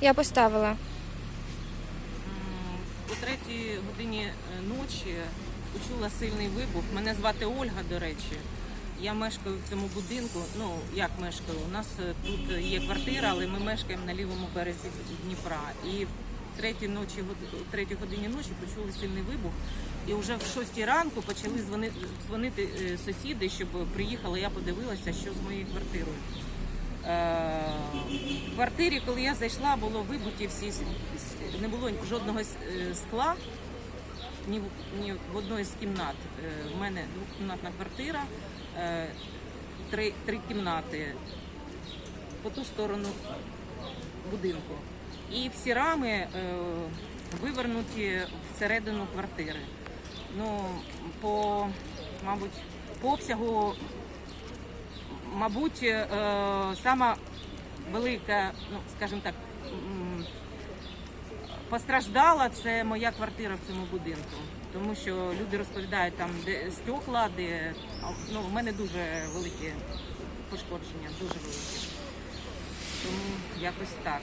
Я поставила. О третій годині е, ночі почула сильний вибух. Мене звати Ольга, до речі. Я мешкаю в цьому будинку. Ну як мешкаю? У нас е, тут є квартира, але ми мешкаємо на лівому березі Дніпра. І в третій ночі о третій годині ночі почули сильний вибух. І вже в шостій ранку почали дзвонити, дзвонити е, сусіди, щоб приїхали. Я подивилася, що з моєю квартирою. Е, В квартирі, коли я зайшла, було вибуті всі не було жодного е, скла ні в, ні в одної з кімнат. Е, У мене двокімнатна квартира, е, три, три кімнати по ту сторону будинку. І всі рами е, вивернуті всередину квартири. Ну, по, мабуть, по обсягу мабуть, е, сама велика, ну скажімо так, постраждала це моя квартира в цьому будинку. Тому що люди розповідають там, де стекла, де ну, в мене дуже великі пошкодження, дуже великі. Тому якось так.